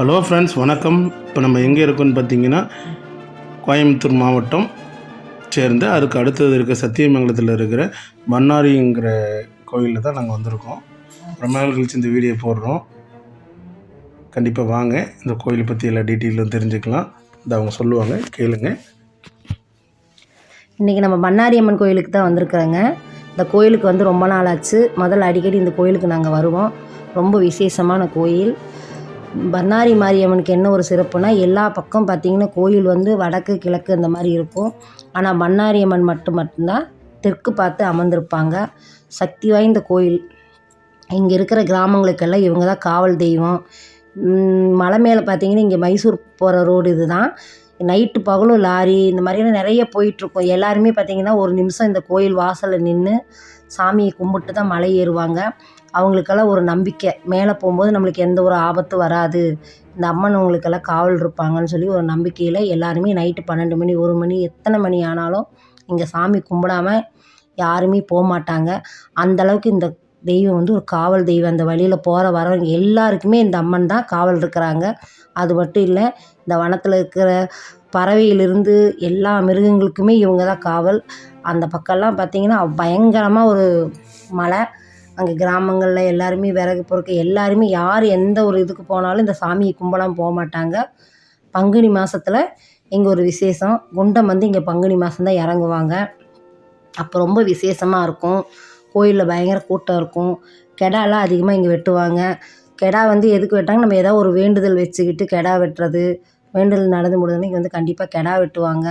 Hello friends வணக்கம். இப்போ நம்ம எங்கே இருக்கோன்னு பார்த்தீங்கன்னா கோயம்புத்தூர் மாவட்டம் சேர்ந்து அதுக்கு அடுத்தது இருக்க சத்தியமங்கலத்தில் இருக்கிற மன்னாரிங்கிற கோயிலில் தான் நாங்கள் வந்திருக்கோம். ரொம்ப நாள் கழிச்சு இந்த வீடியோ போடுறோம். கண்டிப்பாக வாங்க. இந்த கோயிலை பற்றி எல்லா டீட்டெயிலும் தெரிஞ்சுக்கலாம். இதை அவங்க சொல்லுவாங்க கேளுங்க. இன்றைக்கி நம்ம பண்ணாரி அம்மன் கோயிலுக்கு தான் வந்திருக்கிறோங்க. இந்த கோயிலுக்கு வந்து ரொம்ப நாள் ஆச்சு. முதல்ல அடிக்கடி இந்த கோயிலுக்கு நாங்கள் வருவோம். ரொம்ப விசேஷமான கோயில். பண்ணாரி மாரியம்மனுக்கு என்ன ஒரு சிறப்புனா எல்லா பக்கம் பார்த்திங்கன்னா கோயில் வந்து வடக்கு கிழக்கு அந்த மாதிரி இருக்கும். ஆனால் பண்ணாரி அம்மன் மட்டும் மட்டும்தான் தெற்கு பார்த்து அமர்ந்திருப்பாங்க. சக்தி வாய்ந்த கோயில். இங்கே இருக்கிற கிராமங்களுக்கெல்லாம் இவங்க தான் காவல் தெய்வம். மலை மேலே பார்த்தீங்கன்னா இங்கே மைசூர் போகிற ரோடு இதுதான். நைட்டு பகலும் லாரி இந்த மாதிரியான நிறைய போயிட்டுருக்கும். எல்லாருமே பார்த்தீங்கன்னா ஒரு நிமிஷம் இந்த கோயில் வாசலில் நின்று சாமியை கும்பிட்டு தான் மலை ஏறுவாங்க. அவங்களுக்கெல்லாம் ஒரு நம்பிக்கை. மேலே போகும்போது நம்மளுக்கு எந்த ஒரு ஆபத்தும் வராது. இந்த அம்மன் அவங்களுக்கெல்லாம் காவல் இருப்பாங்கன்னு சொல்லி ஒரு நம்பிக்கையில் எல்லாருமே நைட்டு பன்னெண்டு மணி ஒரு மணி எத்தனை மணி ஆனாலும் இங்கே சாமி கும்பிடாம யாருமே போக மாட்டாங்க. அந்த அளவுக்கு இந்த தெய்வம் வந்து ஒரு காவல் தெய்வம். அந்த வழியில் போகிற வரவங்க எல்லாருக்குமே இந்த அம்மன் தான் காவல் இருக்கிறாங்க. அது மட்டும் இல்லை இந்த வனத்தில் இருக்கிற பறவையிலிருந்து எல்லா மிருகங்களுக்குமே இவங்க தான் காவல். அந்த பக்கம்லாம் பார்த்திங்கன்னா பயங்கரமாக ஒரு மலை. அங்கே கிராமங்களில் எல்லாருமே விறகு பொறுக்க எல்லாருமே யார் எந்த ஒரு இதுக்கு போனாலும் இந்த சாமியை கும்பலாம் போக மாட்டாங்க. பங்குனி மாதத்தில் இங்கே ஒரு விசேஷம். குண்டம் வந்து இங்கே பங்குனி மாதம் தான் இறங்குவாங்க. அப்போ ரொம்ப விசேஷமாக இருக்கும். கோயிலில் பயங்கர கூட்டம் இருக்கும். கெடாலாம் அதிகமாக இங்கே வெட்டுவாங்க. கெடா வந்து எதுக்கு வெட்டாங்க? நம்ம ஏதாவது ஒரு வேண்டுதல் வச்சுக்கிட்டு கெடா வெட்டுறது வேண்டுதல் நடந்து முடிஞ்சோடனே இங்கே வந்து கண்டிப்பாக கெடா வெட்டுவாங்க.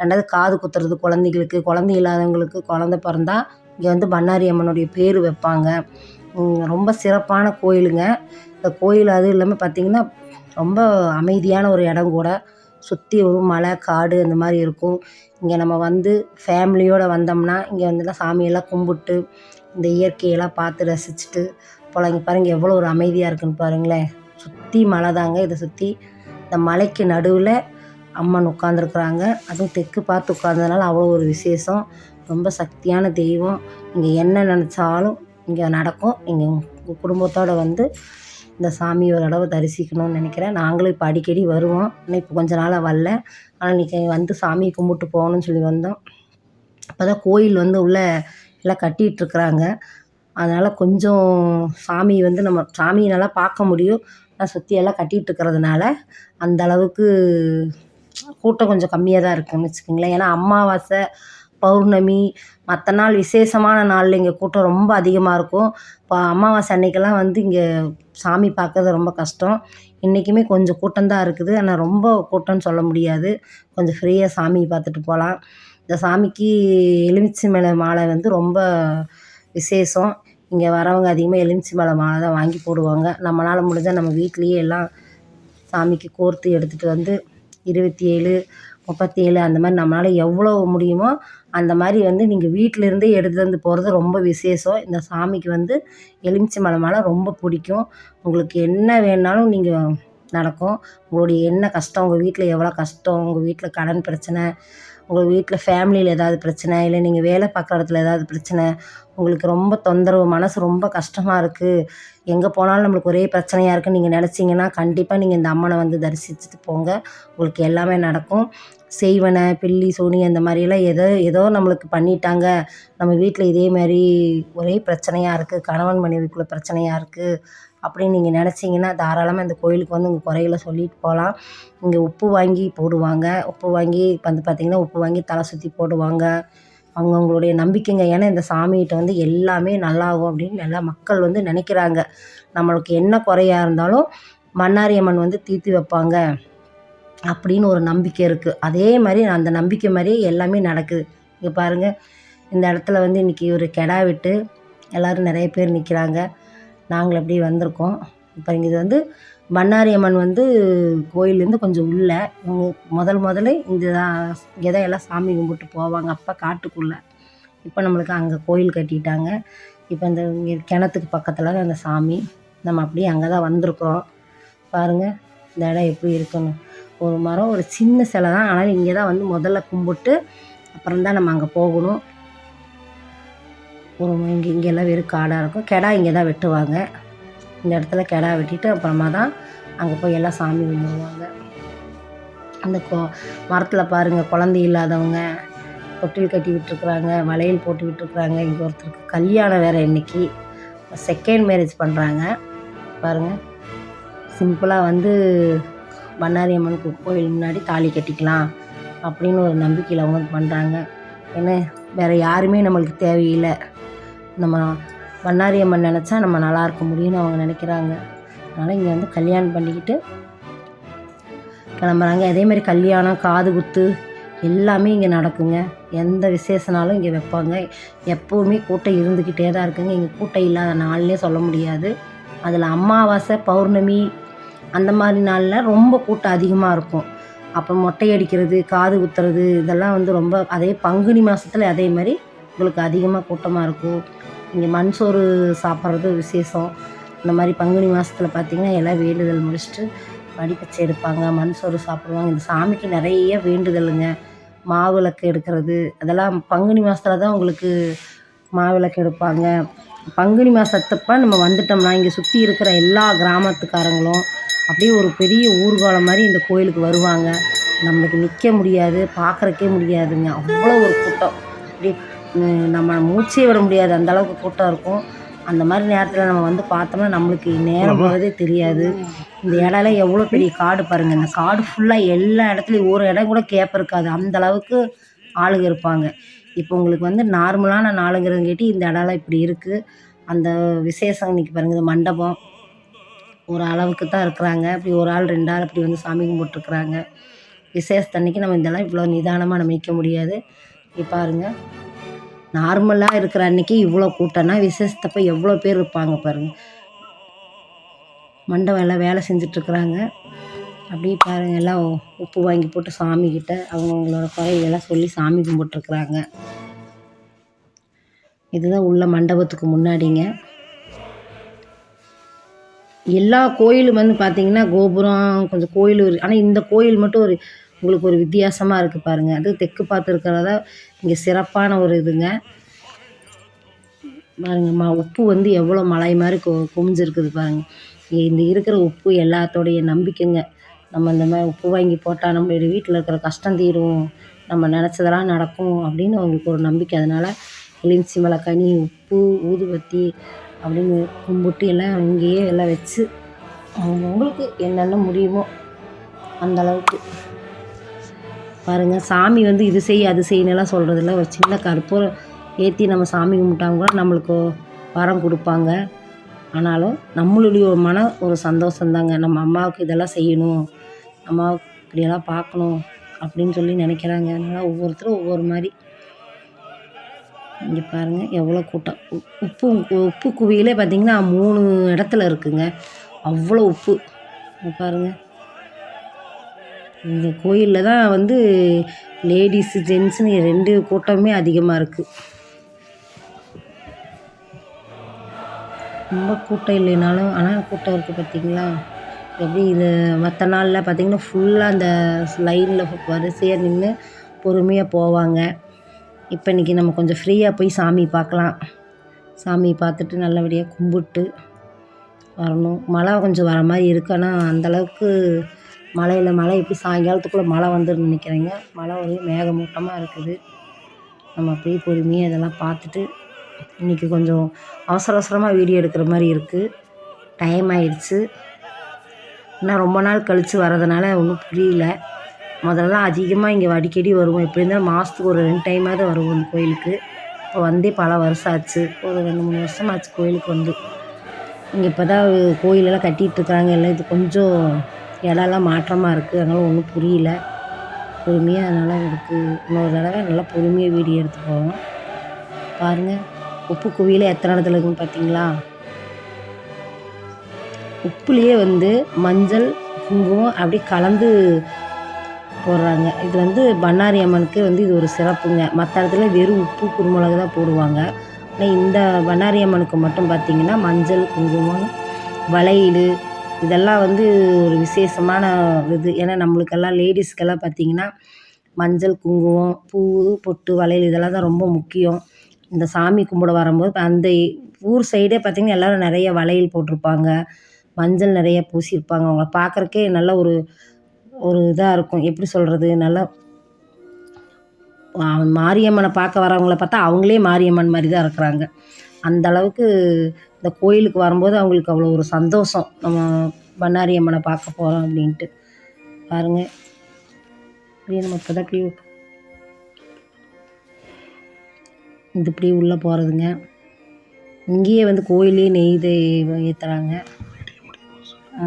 ரெண்டாவது காது குத்துறது குழந்தைகளுக்கு குழந்தை இல்லாதவங்களுக்கு குழந்த பிறந்தா இங்கே வந்து பண்ணாரி அம்மனுடைய பேர் வைப்பாங்க. ரொம்ப சிறப்பான கோயிலுங்க. இந்த கோயில் அதுவும் இல்லாமல் பார்த்திங்கன்னா ரொம்ப அமைதியான ஒரு இடம் கூட. சுற்றி ஒரு மலை காடு அந்த மாதிரி இருக்கும். இங்கே நம்ம வந்து ஃபேமிலியோடு வந்தோம்னா இங்கே வந்துலாம் சாமியெல்லாம் கும்பிட்டு இந்த இயற்கையெல்லாம் பார்த்து ரசிச்சுட்டு போகலாம் இங்கே பாருங்கள் எவ்வளோ ஒரு அமைதியாக இருக்குன்னு பாருங்களேன். சுற்றி மலை தாங்க இதை சுற்றி இந்த மலைக்கு நடுவில் அம்மன் உட்காந்துருக்குறாங்க அதுவும் தெற்கு பார்த்து உட்காந்ததுனால அவ்வளோ ஒரு விசேஷம். ரொம்ப சக்தியான தெய்வம். இங்கே என்ன நினச்சாலும் இங்கே நடக்கும். எங்கள் உங்கள் குடும்பத்தோடு வந்து இந்த சாமி ஒரு தடவை தரிசிக்கணும்னு நினைக்கிறேன். நாங்களும் இப்போ அடிக்கடி வருவோம். ஆனால் இப்போ கொஞ்ச நாளாக வரல. ஆனால் இன்றைக்கி வந்து சாமியை கும்பிட்டு போகணும்னு சொல்லி வந்தோம். அப்போ தான் கோயில் வந்து உள்ளே எல்லாம் கட்டிகிட்ருக்குறாங்க அதனால் கொஞ்சம் சாமி வந்து நம்ம சாமியை நல்லா பார்க்க முடியும். ஆனால் சுற்றியெல்லாம் கட்டிகிட்டு இருக்கிறதுனால அந்த அளவுக்கு கூட்டம் கொஞ்சம் கம்மியாக தான் இருக்குன்னு வச்சுக்கோங்களேன். ஏன்னா அமாவாசை பௌர்ணமி மற்ற நாள் விசேஷமான நாளில் இங்கே கூட்டம் ரொம்ப அதிகமாக இருக்கும். இப்போ அமாவாசை அன்னைக்கெல்லாம் வந்து இங்கே சாமி பார்க்கறது ரொம்ப கஷ்டம். இன்றைக்குமே கொஞ்சம் கூட்டம்தான் இருக்குது. ஆனால் ரொம்ப கூட்டம்னு சொல்ல முடியாது. கொஞ்சம் ஃப்ரீயாக சாமி பார்த்துட்டு போகலாம். இந்த சாமிக்கு எலுமிச்சை மேலே மாலை வந்து ரொம்ப விசேஷம். இங்கே வரவங்க அதிகமாக எலுமிச்சை மேலே மாலை தான் வாங்கி போடுவாங்க. நம்மளால் முடிஞ்சால் நம்ம வீட்லேயே எல்லாம் சாமிக்கு கோர்த்து எடுத்துகிட்டு வந்து இருபத்தி ஏழு முப்பத்தி ஏழு அந்த மாதிரி நம்மளால் எவ்வளோ முடியுமோ அந்த மாதிரி வந்து நீங்கள் வீட்டிலேருந்தே எடுத்துகிட்டு வந்து போகிறது ரொம்ப விசேஷம். இந்த சாமிக்கு வந்து எலுமிச்சை மலை மாலை ரொம்ப பிடிக்கும். உங்களுக்கு என்ன வேணாலும் நீங்கள் நடக்கும். உங்களுடைய என்ன கஷ்டம் உங்கள் வீட்டில் எவ்வளோ கஷ்டம் உங்கள் வீட்டில் கடன் பிரச்சனை உங்கள் வீட்டில் ஃபேமிலியில் ஏதாவது பிரச்சனை இல்லை நீங்கள் வேலை பார்க்குற இடத்துல ஏதாவது பிரச்சனை உங்களுக்கு ரொம்ப தொந்தரவு மனசு ரொம்ப கஷ்டமாக இருக்குது எங்கே போனாலும் நம்மளுக்கு ஒரே பிரச்சனையாக இருக்குன்னு நீங்கள் நினச்சிங்கன்னா கண்டிப்பாக நீங்கள் இந்த அம்மனை வந்து தரிசிச்சுட்டு போங்க. உங்களுக்கு எல்லாமே நடக்கும். செய்வனை பில்லி சோனி அந்த மாதிரியெல்லாம் ஏதோ ஏதோ நம்மளுக்கு பண்ணிட்டாங்க. நம்ம வீட்டில் இதே மாதிரி ஒரே பிரச்சனையாக இருக்குது கணவன் மனைவிக்குள்ளே பிரச்சனையாக இருக்குது அப்படின்னு நீங்கள் நினச்சிங்கன்னா தாராளமாக இந்த கோயிலுக்கு வந்து உங்கள் குறைகளை சொல்லிட்டு போகலாம் இங்கே உப்பு வாங்கி போடுவாங்க. உப்பு வாங்கி வந்து பார்த்திங்கன்னா உப்பு வாங்கி தலை சுற்றி போடுவாங்க. அவங்கவுங்களுடைய நம்பிக்கைங்க. ஏன்னா இந்த சாமிகிட்ட வந்து எல்லாமே நல்லாகும் அப்படின்னு எல்லா மக்கள் வந்து நினைக்கிறாங்க. நம்மளுக்கு என்ன குறையாக இருந்தாலும் மன்னாரியம்மன் வந்து தீர்த்து வைப்பாங்க அப்படின்னு ஒரு நம்பிக்கை இருக்குது அதே மாதிரி அந்த நம்பிக்கை மாதிரியே எல்லாமே நடக்குது. இங்கே பாருங்கள் இந்த இடத்துல வந்து இன்றைக்கி ஒரு கெடா விட்டு எல்லோரும் நிறைய பேர் நிற்கிறாங்க நாங்கள் அப்படியே வந்திருக்கோம். இப்போ இங்கே இது வந்து பண்ணாரி அம்மன் வந்து கோயிலேருந்து கொஞ்சம் உள்ளே இவங்க முதல் முதல்ல இந்த இங்கே தான் எல்லாம் சாமி கும்பிட்டு போவாங்க அப்போ காட்டுக்குள்ளே. இப்போ நம்மளுக்கு அங்கே கோயில் கட்டிட்டாங்க. இப்போ இந்த இங்கே கிணத்துக்கு பக்கத்தில் தான் அந்த சாமி. நம்ம அப்படியே அங்கே தான் வந்திருக்கிறோம். பாருங்கள் இந்த இடம் எப்படி இருக்குன்னு. ஒரு மரம் ஒரு சின்ன சிலை தான். ஆனால் இங்கே தான் வந்து முதல்ல கும்பிட்டு அப்புறம் தான் நம்ம அங்கே போகணும். ஒரு இங்கே இங்கெல்லாம் வெறும் காடாக இருக்கும். கெடா இங்கே தான் வெட்டுவாங்க. இந்த இடத்துல கிடா வெட்டிட்டு அப்புறமா தான் அங்கே போய் எல்லாம் சாமி கும்பிடுவாங்க. அந்த கொ மரத்தில் பாருங்கள் குழந்தை இல்லாதவங்க தொட்டில் கட்டி விட்டுருக்குறாங்க வளையல் போட்டு விட்டுருக்குறாங்க. இங்கே ஒருத்தருக்கு கல்யாணம் வேறு இன்றைக்கி செகண்ட் மேரேஜ் பண்ணுறாங்க பாருங்கள் சிம்பிளாக வந்து பண்ணாரி அம்மன் கோயில் முன்னாடி தாலி கட்டிக்கலாம் அப்படின்னு ஒரு நம்பிக்கையில் அவங்க பண்ணுறாங்க ஏன்னா வேறு யாருமே நம்மளுக்கு தேவையில்லை. நம்ம பண்ணாரி அம்மன் நினச்சா நம்ம நல்லா இருக்க முடியும்னு அவங்க நினைக்கிறாங்க. அதனால் இங்கே வந்து கல்யாணம் பண்ணிக்கிட்டு கிளம்புறாங்க. அதே மாதிரி கல்யாணம் காது குத்து எல்லாமே இங்கே நடக்குங்க. எந்த விசேஷனாலும் இங்கே வைப்பாங்க. எப்போவுமே கூட்டம் இருந்துக்கிட்டே தான் இருக்குங்க. இங்கே கூட்டம் இல்லாத நாள்னே சொல்ல முடியாது. அதில் அமாவாசை பௌர்ணமி அந்த மாதிரி நாளில் ரொம்ப கூட்டம் அதிகமாக இருக்கும். அப்போ மொட்டை அடிக்கிறது காது குத்துறது இதெல்லாம் வந்து ரொம்ப அதே பங்குனி மாதத்துல அதே மாதிரி உங்களுக்கு அதிகமாக கூட்டமாக இருக்கும். இங்கே மண் சோறு சாப்பிட்றது விசேஷம். இந்த மாதிரி பங்குனி மாதத்துல பார்த்திங்கன்னா எல்லாம் வேண்டுதல் முடிச்சுட்டு வடிப்பச்சை எடுப்பாங்க. மண் சோறு சாப்பிடுவாங்க. இந்த சாமிக்கு நிறைய வேண்டுதலுங்க. மாவிளக்கு எடுக்கிறது. அதெல்லாம் பங்குனி மாதத்துல தான் உங்களுக்கு மாவிளக்கு எடுப்பாங்க. பங்குனி மாதத்தப்ப நம்ம வந்துட்டோம்னா இங்கே சுற்றி இருக்கிற எல்லா கிராமத்துக்காரங்களும் அப்படியே ஒரு பெரிய ஊர்வலம் மாதிரி இந்த கோயிலுக்கு வருவாங்க. நம்மளுக்கு நிற்க முடியாது பார்க்குறக்கே முடியாதுங்க. அவ்வளோ ஒரு கூட்டம். அப்படியே நம்ம மூச்சே விட முடியாது. அந்த அளவுக்கு கூட்டம் இருக்கும். அந்த மாதிரி நேரத்தில் நம்ம வந்து பார்த்தோம்னா நம்மளுக்கு நேரம் போகிறதே தெரியாது. இந்த இடம்லாம் எவ்வளோ பெரிய காடு பாருங்கள் இந்த காடு ஃபுல்லாக எல்லா இடத்துலையும் ஒரு இடம் கூட கேப் இருக்காது. அந்த அளவுக்கு ஆளுங்க இருப்பாங்க. இப்போ உங்களுக்கு வந்து நார்மலான நாளுங்கிறதுங்கேட்டி இந்த இடம்லாம் இப்படி இருக்குது அந்த விசேஷம் இன்னைக்கு பாருங்கள் இந்த மண்டபம் ஒரு அளவுக்கு தான் இருக்கிறாங்க. அப்படி ஒரு ஆள் ரெண்டு ஆள் அப்படி வந்து சாமி கும்பிட்டுருக்குறாங்க. விசேஷத்தன்னைக்கு நம்ம இதெல்லாம் இவ்வளோ நிதானமாக நம்ம நிற்க முடியாது. இப்போ பாருங்க. நார்மலாக இருக்கிற அன்னைக்கு இவ்வளோ கூட்டம்னா விசேஷத்தப்ப எவ்வளோ பேர் இருப்பாங்க பாருங்கள் மண்டபம் எல்லாம் வேலை செஞ்சிட்ருக்குறாங்க. அப்படியே பாருங்க எல்லாம் உப்பு வாங்கி போட்டு சாமிக்கிட்ட அவங்கவுங்களோட குறைகளெல்லாம் சொல்லி சாமி கும்பிட்டுருக்குறாங்க இதுதான் உள்ள மண்டபத்துக்கு முன்னாடிங்க. எல்லா கோயிலும் வந்து பார்த்தீங்கன்னா கோபுரம் கொஞ்சம் கோயில் ஆனால் இந்த கோயில் மட்டும் ஒரு உங்களுக்கு ஒரு வித்தியாசமாக இருக்குது பாருங்கள் அது தெற்கு பார்த்து இருக்கிறதா இங்கே சிறப்பான ஒரு இதுங்க. பாருங்க உப்பு வந்து எவ்வளோ மலை மாதிரி கொ குமிஞ்சிருக்குது பாருங்கள் இந்த இருக்கிற உப்பு எல்லாத்தோடைய நம்பிக்கைங்க. நம்ம இந்த மாதிரி உப்பு வாங்கி போட்டால் நம்மளுடைய வீட்டில் இருக்கிற கஷ்டம் தீரும். நம்ம நினச்சதெல்லாம் நடக்கும் அப்படின்னு அவங்களுக்கு ஒரு நம்பிக்கை. அதனால் எலுமிச்சி கனி உப்பு ஊதுபத்தி அப்படின்னு கும்பிட்டு எல்லாம் இங்கேயே எல்லாம் வச்சு அவங்கவுங்களுக்கு என்னென்ன முடியுமோ அந்தளவுக்கு பாருங்கள் சாமி வந்து இது செய் அது செய்யணும்லாம் சொல்கிறதில்ல ஒரு சின்ன கற்பூரம் ஏற்றி நம்ம சாமி கும்பிட்டாங்க கூட நம்மளுக்கு வரம் கொடுப்பாங்க. ஆனாலும் நம்மளுடைய ஒரு மன ஒரு சந்தோஷந்தாங்க நம்ம அம்மாவுக்கு இதெல்லாம் செய்யணும் அம்மாவுக்கு இப்படியெல்லாம் பார்க்கணும் அப்படின்னு சொல்லி நினைக்கிறாங்க. அதனால் ஒவ்வொருத்தரும் ஒவ்வொரு மாதிரி. இங்கே பாருங்கள் எவ்வளோ கூட்டம். உப்பு உப்பு குவியிலே பார்த்திங்கன்னா மூணு இடத்துல இருக்குங்க. அவ்வளோ உப்பு. பாருங்கள் இந்த கோயிலில் தான் வந்து லேடிஸு ஜென்ஸுன்னு ரெண்டு கூட்டமே அதிகமாக இருக்குது ரொம்ப கூட்டம் இல்லைனாலும் ஆனால் கூட்டம் இருக்குது பார்த்திங்களா எப்படி இது மற்ற நாளில் பார்த்திங்கன்னா ஃபுல்லாக அந்த லைனில் வரிசையாக நின்று பொறுமையாக போவாங்க. இப்போ இன்றைக்கி நம்ம கொஞ்சம் ஃப்ரீயாக போய் சாமி பார்க்கலாம் சாமி பார்த்துட்டு நல்லபடியாக கும்பிட்டு வரணும். மழை கொஞ்சம் வர மாதிரி இருக்கு. ஆனால் அந்தளவுக்கு மழையில் மழை எப்படி சாயங்காலத்துக்குள்ளே மழை வந்துடும் நினைக்கிறேங்க? மழை ஒரே மேகமூட்டமாக இருக்குது. நம்ம அப்படியே பொறுமையாக இதெல்லாம் பார்த்துட்டு இன்றைக்கி கொஞ்சம் அவசர அவசரமாக வீடியோ எடுக்கிற மாதிரி இருக்குது டைம் ஆயிடுச்சு. இன்னும் ரொம்ப நாள் கழித்து வரதுனால ஒன்றும் புரியல. முதல்லலாம் அதிகமாக இங்கே அடிக்கடி வருவோம். எப்படி இருந்தாலும் மாதத்துக்கு ஒரு ரெண்டு டைமாவது வருவோம் இந்த கோயிலுக்கு. இப்போ வந்தே பல வருஷம் ஆச்சு. ஒரு ரெண்டு மூணு வருஷம் ஆச்சு கோயிலுக்கு வந்து. இங்கே இப்போ தான் கோயிலெல்லாம் கட்டிகிட்டு இருக்காங்க. எல்லாம் இது கொஞ்சம் இடம்லாம் மாற்றமாக இருக்குது அதனால் ஒன்றும் புரியல. பொறுமையாக அதனால் இதுக்கு இன்னொரு தடவை நல்லா பொறுமையாக வீடியோ எடுத்து போவோம். பாருங்கள் உப்பு குவியில் எத்தனை இடத்துல இருக்குன்னு பார்த்தீங்களா உப்புலேயே வந்து மஞ்சள் குங்குமம் அப்படி கலந்து போடுறாங்க. இது வந்து பண்ணாரி அம்மனுக்கு வந்து இது ஒரு சிறப்புங்க. மற்ற இடத்துல வெறும் உப்பு குருமிளகு தான் போடுவாங்க. ஆனால் இந்த பண்ணாரி அம்மனுக்கு மட்டும் பார்த்திங்கன்னா மஞ்சள் குங்குமம் வளையல் இதெல்லாம் வந்து ஒரு விசேஷமான இது. ஏன்னா நம்மளுக்கெல்லாம் லேடிஸ்க்கெல்லாம் பார்த்திங்கன்னா மஞ்சள் குங்குமம் பூ பொட்டு வளையல் இதெல்லாம் தான் ரொம்ப முக்கியம். இந்த சாமி கும்பிட வரும்போது அந்த ஊர் சைடே பார்த்திங்கன்னா எல்லோரும் நிறைய வளையல் போட்டிருப்பாங்க. மஞ்சள் நிறைய பூசியிருப்பாங்க. அவங்கள பார்க்குறக்கே நல்ல ஒரு ஒரு இதாக இருக்கும். எப்படி சொல்கிறது நல்லா மாரியம்மனை பார்க்க வரவங்கள பார்த்தா அவங்களே மாரியம்மன் மாதிரி தான் இருக்கிறாங்க. அந்த அளவுக்கு இந்த கோயிலுக்கு வரும்போது அவங்களுக்கு அவ்வளோ ஒரு சந்தோஷம். நம்ம பண்ணாரி அம்மனை பார்க்க போகிறோம் அப்படின்ட்டு. பாருங்கள் இப்படியே நம்ம இப்போ இது இப்படி உள்ளே போகிறதுங்க இங்கேயே வந்து கோயிலே நெய் ஏற்றுறாங்க ஆ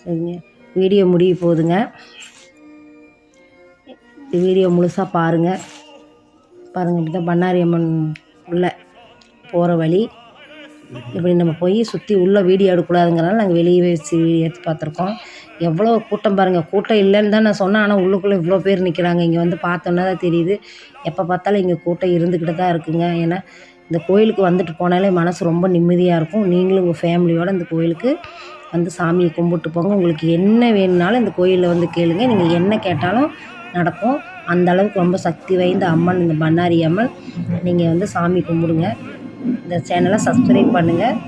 சரிங்க. வீடியோ முடிய போகுதுங்க. இந்த வீடியோ முழுசாக பாருங்கள் பாருங்கள் இப்படி தான் பண்ணாரி அம்மன் உள்ள போகிற வழி. இப்படி நம்ம போய் சுற்றி உள்ளே வீடியோ எடுக்கக்கூடாதுங்கிறனால நாங்கள் வெளியே வச்சு எடுத்து பார்த்துருக்கோம். எவ்வளோ கூட்டம் பாருங்கள் கூட்டம் இல்லைன்னு தான் நான் சொன்னேன். ஆனால் உள்ளுக்குள்ளே இவ்வளோ பேர் நிற்கிறாங்க இங்கே வந்து பார்த்தோன்னா தான் தெரியுது. எப்போ பார்த்தாலும் இங்கே கூட்டம் இருந்துக்கிட்டு தான் இருக்குங்க. ஏன்னா இந்த கோயிலுக்கு வந்துட்டு போனாலே மனசு ரொம்ப நிம்மதியாக இருக்கும். நீங்களும் உங்கள் ஃபேமிலியோடு இந்த கோயிலுக்கு வந்து சாமியை கும்பிட்டு போங்க. உங்களுக்கு என்ன வேணும்னாலும் இந்த கோயிலில் வந்து கேளுங்க. நீங்கள் என்ன கேட்டாலும் நடக்கும். அந்த அளவுக்கு ரொம்ப சக்தி வாய்ந்த அம்மன் இந்த பண்ணாரி அம்மன். நீங்கள் வந்து சாமி கும்பிடுங்க. இந்த சேனலை சப்ஸ்கிரைப் பண்ணுங்கள்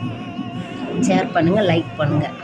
ஷேர் பண்ணுங்கள் லைக் பண்ணுங்கள்